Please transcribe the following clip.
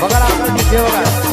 વગાડા જે વગાડા.